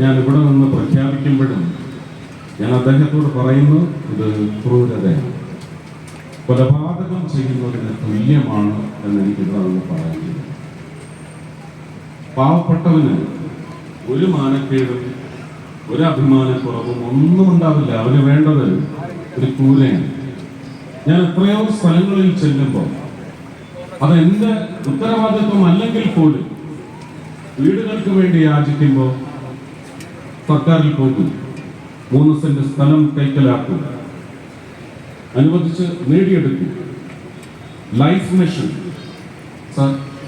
ഞാൻ ഇവിടെ നിന്ന് പ്രഖ്യാപിക്കുമ്പോഴും ഞാൻ അദ്ദേഹത്തോട് പറയുന്നു ഇത് ക്രൂരതയാണ്. കൊലപാതകം ചെയ്യുന്നതിന് തുല്യമാണ് എന്ന് എനിക്ക് ഇവിടെ നിന്ന് പറയാൻ. പാവപ്പെട്ടവന് ഒരു മാനക്കേടും ഒരു അഭിമാനക്കുറവും ഒന്നും ഉണ്ടാവില്ല. അവന് വേണ്ടത് ഒരു കൂലയാണ് ഞാൻ എത്രയോ സ്ഥലങ്ങളിൽ ചെല്ലുമ്പോൾ അത് എന്റെ ഉത്തരവാദിത്വം അല്ലെങ്കിൽ പോലും വീടുകൾക്ക് വേണ്ടി യാചിക്കുമ്പോൾ സർക്കാരിൽ പോകും. മൂന്ന് സെന്റ് സ്ഥലം കൈക്കലാക്കും. അനുവദിച്ച് നേടിയെടുക്കും. ലൈഫ് മിഷൻ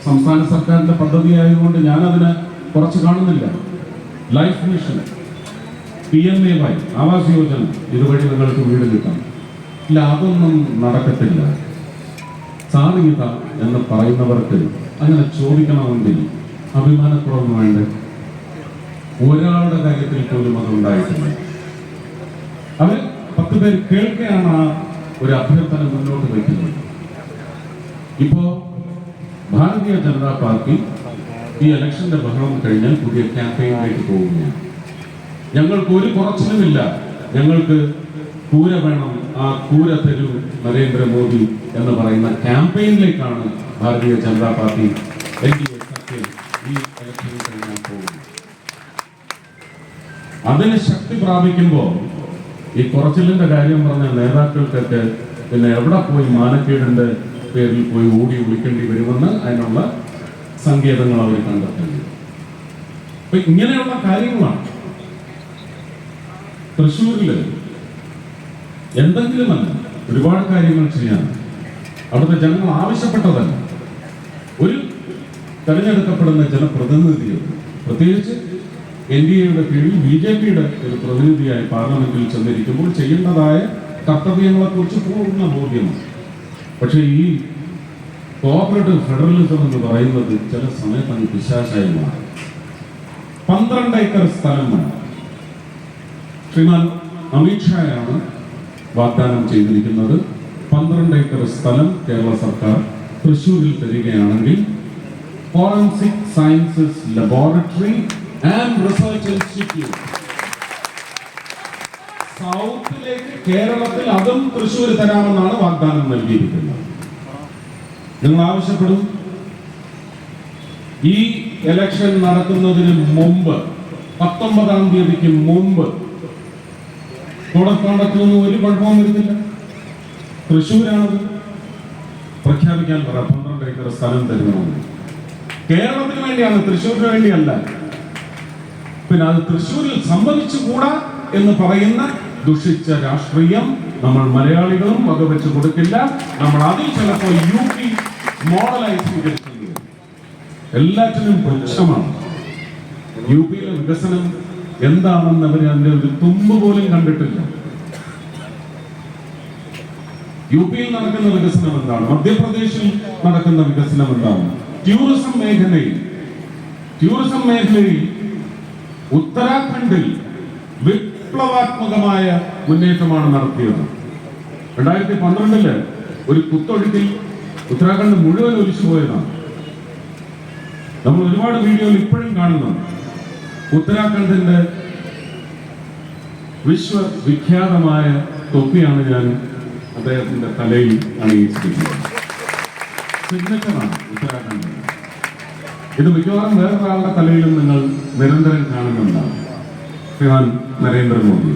സംസ്ഥാന സർക്കാരിന്റെ പദ്ധതി ആയതുകൊണ്ട് ഞാൻ അതിനെ കുറച്ച് കാണുന്നില്ല. Life mission P M A Y Awas Yojana. ഇതുവഴി നിങ്ങൾക്ക് വീട് കിട്ടാം. ഇല്ല അതൊന്നും നടക്കത്തില്ല സാധ്യത എന്ന് പറയുന്നവർക്ക് അങ്ങനെ ചോദിക്കണമെങ്കിൽ അഭിമാനക്കുറവ് വേണ്ട? ഒരാളുടെ കാര്യത്തിൽ പോലും അത് അവർ പത്ത് പേർ കേൾക്കുകയാണ് ആ ഒരു അഭ്യർത്ഥന മുന്നോട്ട് വയ്ക്കുന്നത്. ഇപ്പോ ഭാരതീയ ജനതാ പാർട്ടി ഈ ഇലക്ഷന്റെ ബഹളം കഴിഞ്ഞാൽ പുതിയ ക്യാമ്പയിനിലേക്ക് പോവുകയാണ് ഞങ്ങൾക്ക് ഒരു കുറച്ചിലുമില്ല. ഞങ്ങൾക്ക് കൂര വേണം ആ കൂര തരൂ നരേന്ദ്രമോദി എന്ന് പറയുന്ന ക്യാമ്പയിനിലേക്കാണ് Bharatiya Janata Party N D A സഖ്യം ഈ ഇലക്ഷനിൽ കഴിഞ്ഞാൽ പോകുന്നത്. അതിന് ശക്തി പ്രാപിക്കുമ്പോൾ ഈ കുറച്ചിലിന്റെ കാര്യം പറഞ്ഞ നേതാക്കൾക്കൊക്കെ പിന്നെ എവിടെ പോയി മാനക്കേടിന്റെ പേരിൽ പോയി ഓടി വിളിക്കേണ്ടി വരുമെന്ന് അതിനുള്ള സങ്കേതങ്ങൾ അവർ കണ്ടെത്തുന്നു. അപ്പൊ ഇങ്ങനെയുള്ള കാര്യങ്ങളാണ്. തൃശ്ശൂരിൽ എന്തെങ്കിലുമല്ല ഒരുപാട് കാര്യങ്ങൾ ചെയ്യാൻ. അവിടുത്തെ ജനങ്ങൾ ആവശ്യപ്പെട്ടതല്ല. ഒരു തെരഞ്ഞെടുക്കപ്പെടുന്ന ജനപ്രതിനിധിയോ പ്രത്യേകിച്ച് എൻ ഡി എയുടെ കീഴിൽ ബി ജെ പിയുടെ ഒരു പ്രതിനിധിയായി പാർലമെന്റിൽ ചെന്നിരിക്കുമ്പോൾ ചെയ്യേണ്ടതായ കർത്തവ്യങ്ങളെക്കുറിച്ച് പൂർണ ബോധ്യമാണ് പക്ഷേ ഈ കോപ്പറേറ്റീവ് ഫെഡറലിസം എന്ന് പറയുന്നത് ചില സമയത്ത് അങ്ങ് പിശാശായി മാറും പന്ത്രണ്ട് ഏക്കർ സ്ഥലം വേണം. ശ്രീമാൻ അമിത്ഷായാണ് വാഗ്ദാനം ചെയ്തിരിക്കുന്നത്. പന്ത്രണ്ട് ഏക്കർ സ്ഥലം കേരള സർക്കാർ തൃശ്ശൂരിൽ തരികയാണെങ്കിൽ forensic sciences laboratory and research institute സൗത്തിലേക്ക് കേരളത്തിൽ അതും തൃശ്ശൂർ തരാമെന്നാണ് വാഗ്ദാനം നൽകിയിരിക്കുന്നത്. നിങ്ങൾ ആവശ്യപ്പെടും? ഈ ഇലക്ഷൻ നടക്കുന്നതിന് മുമ്പ് പത്തൊമ്പതാം തീയതിക്ക് മുമ്പ് തുടക്കണ്ടത്തൊന്നും ഒരു കുഴപ്പവും വരുന്നില്ല. തൃശ്ശൂരാണത്. പ്രഖ്യാപിക്കാൻ പറ പന്ത്രണ്ട് ഏക്കർ സ്ഥലം തരുന്നു കേരളത്തിന് വേണ്ടിയാണ് തൃശ്ശൂരിന് വേണ്ടിയല്ല. പിന്നെ അത് തൃശ്ശൂരിൽ സംഭവിച്ചുകൂടാ എന്ന് പറയുന്ന ദുഷിച്ച രാഷ്ട്രീയം നമ്മൾ മലയാളികളും വകവെച്ച് കൊടുക്കില്ല. നമ്മൾ അതിൽ ചിലപ്പോൾ യു പി മോഡലായി സ്വീകരിച്ചത് എല്ലാറ്റിനും പുച്ഛമാണ് യു പിയിലെ വികസനം എന്താണെന്ന് അവർ അതിന്റെ ഒരു തുമ്പ് പോലും കണ്ടിട്ടില്ല. യു പിയിൽ നടക്കുന്ന വികസനം എന്താണ്? മധ്യപ്രദേശിൽ നടക്കുന്ന വികസനം എന്താണ്? ടൂറിസം മേഖലയിൽ. ടൂറിസം മേഖലയിൽ ഉത്തരാഖണ്ഡിൽ വിപ്ലവാത്മകമായ മുന്നേറ്റമാണ് നടത്തിയത്. രണ്ടായിരത്തി പന്ത്രണ്ടിൽ ഒരു കുത്തൊഴുക്കിൽ ഉത്തരാഖണ്ഡ് മുഴുവൻ ഒലിച്ചു പോയതാണ്. നമ്മൾ ഒരുപാട് വീഡിയോയിൽ ഇപ്പോഴും കാണുന്നുണ്ട്. ഉത്തരാഖണ്ഡിന്റെ വിശ്വവിഖ്യാതമായ തൊപ്പിയാണ് ഞാൻ അദ്ദേഹത്തിന്റെ തലയിൽ അണിയിച്ചിരിക്കുന്നത്. സിഗ്നേച്ചറാണ് ഉത്തരാഖണ്ഡ് ഇത് മിക്കവാറും വേറൊരാളുടെ തലയിലും നിങ്ങൾ നിരന്തരം കാണുന്നുണ്ടാവും ശ്രീമാൻ നരേന്ദ്രമോദി.